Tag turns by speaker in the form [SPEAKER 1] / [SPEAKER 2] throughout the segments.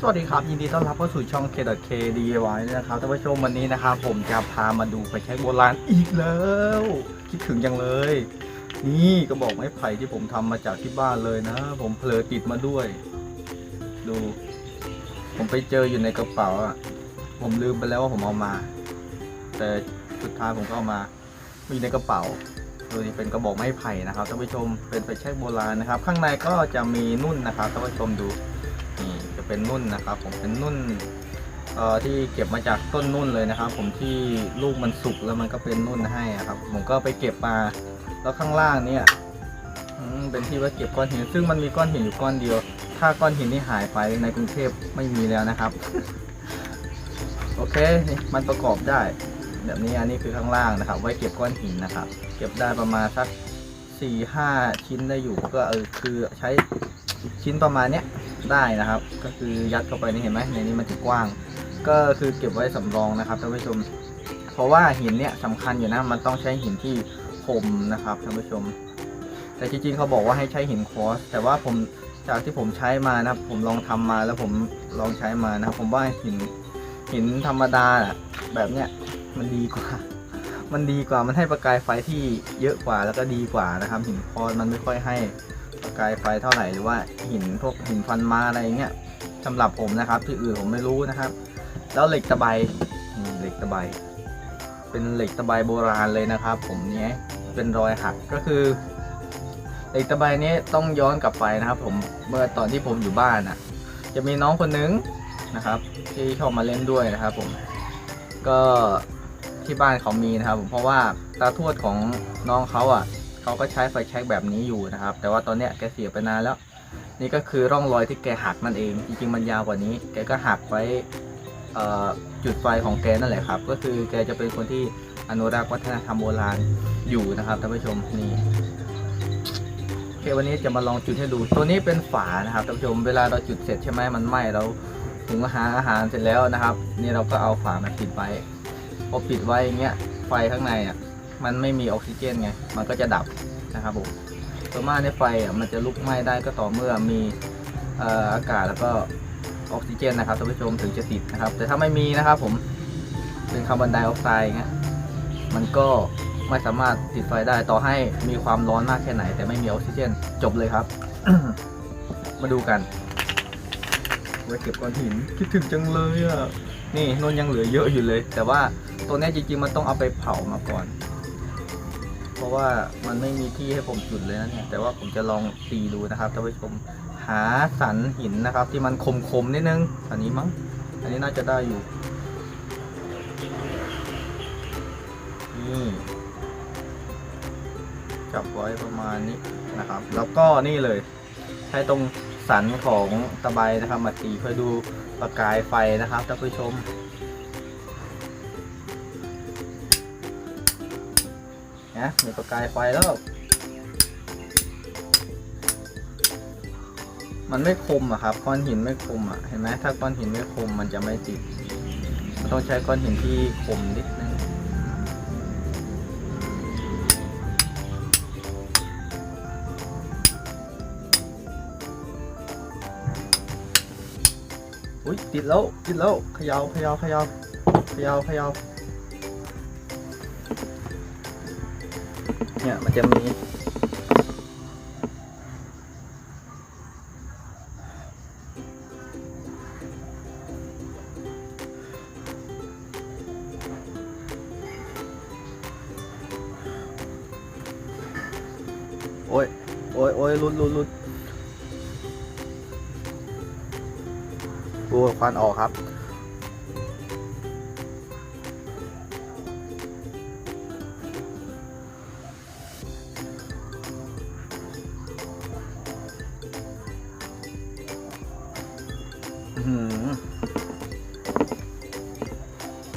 [SPEAKER 1] สวัสดีครับ ยินดีต้อนรับเข้าสู่ช่อง K.K DIY นะครับท่านผู้ชมวันนี้นะครับผมจะพามาดูไฟแช็กโบราณอีกแล้ว คิดถึงจังเลย นี่ก็บอกไม้ไผ่ที่ผมทำมาจากที่บ้านเลยนะ ผมเพลอติดมาด้วย ดู ผมไปเจออยู่ในกระเป๋าอะผมลืมไปแล้วว่าผมเอามา แต่สุดท้ายผมก็เอามามีในกระเป๋าดูนี่เป็นกระบอกไม้ไผ่นะครับท่านผู้ชมเป็นไฟแช็กโบราณนะครับ ข้างในก็จะมีนุ่นนะครับท่านผู้ชมดู นี่จะเป็นนุ่นนะครับ ผมเป็นนุ่นที่เก็บมาจากต้นนุ่นเลยนะครับ ผมที่ลูกมันสุกแล้วมันก็เป็นนุ่นให้อะครับ ผมก็ไปเก็บมาแล้วข้างล่างเนี่ยเป็นที่ว่าเก็บก้อนหิน ซึ่งมันมีก้อนหินอยู่ก้อนเดียว ถ้าก้อนหินที่หายไปในกรุงเทพไม่มีแล้วนะครับ โอเคนี่มันประกอบได้ แบบนี้อันนี้คือข้างล่างนะครับ ไว้เก็บก้อนหินนะครับ เก็บได้ประมาณสักสี่ห้าชิ้นได้อยู่ก็เออคือใช้ชิ้นประมาณเนี้ย ได้นะครับ ก็คือยัดเข้าไปนี่เห็นไหมในนี้มันจะกว้าง ก็คือเก็บไว้สำรองนะครับท่านผู้ชม เพราะว่าหินเนี่ยสำคัญอยู่นะมันต้องใช้หินที่คมนะครับท่านผู้ชม แต่จริงๆเขาบอกว่าให้ใช้หินคอส แต่ว่าผมจากที่ผมใช้มานะครับ ผมลองทำมาแล้วผมลองใช้มานะครับ ผมว่าหินหินธรรมดาอะแบบเนี้ยมันดีกว่า มันดีกว่ามันให้ประกายไฟที่เยอะกว่าแล้วก็ดีกว่านะครับ หินคอสมันไม่ค่อยให้ ประกายไฟเท่าไหร่หรือว่าหินพวกหินฟันมาอะไรเงี้ยสำหรับผมนะครับที่อื่นผมไม่รู้นะครับ แล้วเหล็กตะไบเหล็กตะไบเป็นเหล็กตะไบโบราณเลยนะครับ ผมเนี้ยเป็นรอยหักก็คือ เหล็กตะไบนี้ต้องย้อนกลับไปนะครับ ผมเมื่อตอนที่ผมอยู่บ้านอะ จะมีน้องคนนึงนะครับ ที่ชอบมาเล่นด้วยนะครับ ผมก็ที่บ้านเขามีนะครับผมเพราะว่าตาทวดของน้องเขาอะ เขาก็ใช้ไฟแช็กแบบนี้อยู่นะครับ แต่ว่าตอนเนี้ยแกเสียไปนานแล้ว นี่ก็คือร่องรอยที่แกหักนั่นเอง จริงๆมันยาวกว่านี้ แกก็หักไว้จุดไฟของแกนั่นแหละครับ ก็คือแกจะเป็นคนที่อนุรักษ์วัฒนธรรมโบราณอยู่นะครับท่านผู้ชมนี่โอเควันนี้จะมาลองจุดให้ดูตัวนี้เป็นฝานะครับท่านผู้ชมเวลาเราจุดเสร็จใช่ไหมมันไหม้เราหุงอาหารอาหารเสร็จแล้วนะครับ นี่เราก็เอาฝามาปิดไว้พอปิดไว้อย่างเงี้ยไฟข้างในอะ มันไม่มีออกซิเจนไง มันก็จะดับนะครับผมส่วนมาในไฟอะมันจะลุกไหม้ได้ก็ต่อเมื่อมีอากาศแล้วก็ออกซิเจนนะครับท่านผู้ชมถึงจะติดนะครับ แต่ถ้าไม่มีนะครับผมเป็นคาร์บอนไดออกไซด์งเงี้ยมันก็ไม่สามารถติดไฟได้ต่อให้มีความร้อนมากแค่ไหน แต่ไม่มีออกซิเจนจบเลยครับ มาดูกันไว้เก็บก้อนหินคิดถึงจังเลยอะนี่นนยังเหลือเยอะอยู่เลย แต่ว่าตัวนี้จริงๆมันต้องเอาไปเผามาก่อน เพราะว่ามันไม่มีที่ให้ผมจุดเลยนะเนี่ยแต่ว่าผมจะลองตีดูนะครับท่านผู้ชมหาสันหินนะครับ ที่มันคมๆนิดนึงอันนี้มั้งอันนี้น่าจะได้อยู่นี่จับไว้ประมาณนี้นะครับ แล้วก็นี่เลยใช้ตรงสันของตะไบนะครับ มาตีเพื่อดูประกายไฟนะครับท่านผู้ชม นะมีประกายไฟแล้ว มันไม่คมอะครับ ก้อนหินไม่คมอะเห็นไหมถ้าก้อนหินไม่คมมันจะไม่ติดมันต้องใช้ก้อนหินที่คมนิดนึงอุ้ยติดแล้วติดแล้วเขยาเขยาเขยาเขยาเขยา เนี่ยมันจะมีโอ้ย โอ้ยโอ้ยรุดรุดรุดดูควันออกครับ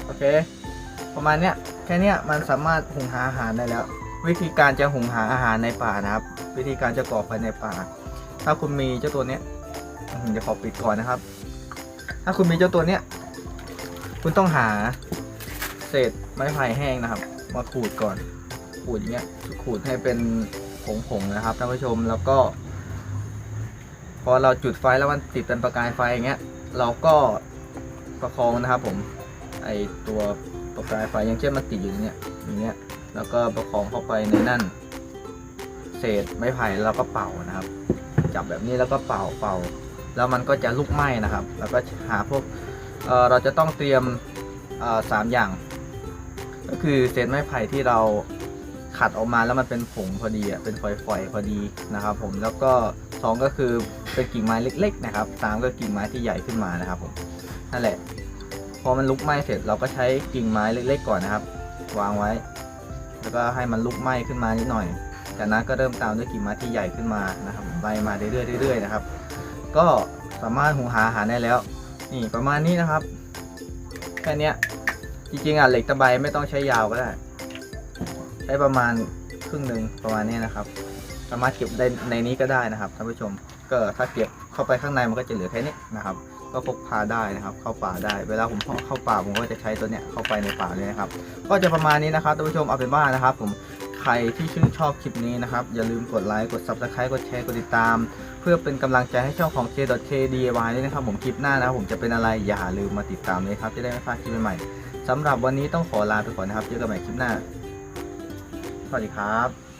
[SPEAKER 1] โอเค ประมาณเนี้ยแค่เนี้ยมันสามารถหุงหาอาหารได้แล้ว วิธีการจะหุงหาอาหารในป่านะครับ วิธีการจะก่อไฟในป่า ถ้าคุณมีเจ้าตัวเนี้ยเดี๋ยวขอปิดก่อนนะครับ ถ้าคุณมีเจ้าตัวเนี้ยคุณต้องหาเศษไม้ไผ่แห้งนะครับ มาขูดก่อน ขูดอย่างเงี้ย ขูดให้เป็นผงๆนะครับท่านผู้ชมแล้วก็ พอเราจุดไฟแล้วมันติดเป็นประกายไฟอย่างเงี้ย เราก็ประคองนะครับผมไอตัวประกายไฟยังเช่นมันติดอยู่เนี่ยอย่างเงี้ยแล้วก็ประคองเข้าไปในนั่น เศษไม้ไผ่แล้วก็เป่านะครับ จับแบบนี้แล้วก็เป่าเป่า แล้วมันก็จะลุกไหม้นะครับ แล้วก็หาพวกเเราจะต้องเตรียมสามอย่าง ก็คือเศษไม้ไผ่ที่เราขัดออกมาแล้วมันเป็นผงพอดีอะเป็นฝอยๆพอดีนะครับ ผมแล้วก็สองก็คือ เป็นกิ่งไม้เล็ก ๆ นะครับสามก็กิ่งไม้ที่ใหญ่ขึ้นมานะครับผมนั่นแหละ พอมันลุกไหม้เสร็จเราก็ใช้กิ่งไม้เล็ก ๆ ก่อนนะครับ วางไว้ แล้วก็ให้มันลุกไหม้ขึ้นมานิดหน่อย จากนั้นก็เริ่มตามด้วยกิ่งไม้ที่ใหญ่ขึ้นมานะครับไล่มาเรื่อยๆๆนะครับ ก็สามารถหุงหาอาหารได้แล้ว นี่ประมาณนี้นะครับแค่นี้จริงๆอะเหล็กตะไบไม่ต้องใช้ยาวก็ได้ ใช้ประมาณครึ่งหนึ่งประมาณนี้นะครับ สามารถเก็บได้ในนี้ก็ได้นะครับท่านผู้ชม ก็ถ้าเก็บเข้าไปข้างในมันก็จะเหลือแค่นี้นะครับ ก็พกพาได้นะครับ เข้าป่าได้ เวลาผมเข้าป่าผมก็จะใช้ตัวเนี้ยเข้าไปในป่าเลยนะครับ ก็จะประมาณนี้นะครับท่านผู้ชมเอาเป็นว่านะครับ ผมใครที่ชื่นชอบคลิปนี้นะครับ อย่าลืมกดไลค์กด subscribe กดแชร์กดติดตาม เพื่อเป็นกำลังใจให้ช่องของ K.K.DIY ด้วยนะครับ ผมคลิปหน้านะครับผมจะเป็นอะไรอย่าลืมมาติดตามเลยครับจะได้ไม่พลาดคลิปใหม่ๆสำหรับวันนี้ต้องขอลาไปก่อนนะครับเจอกันใหม่คลิปหน้า สวัสดีครับ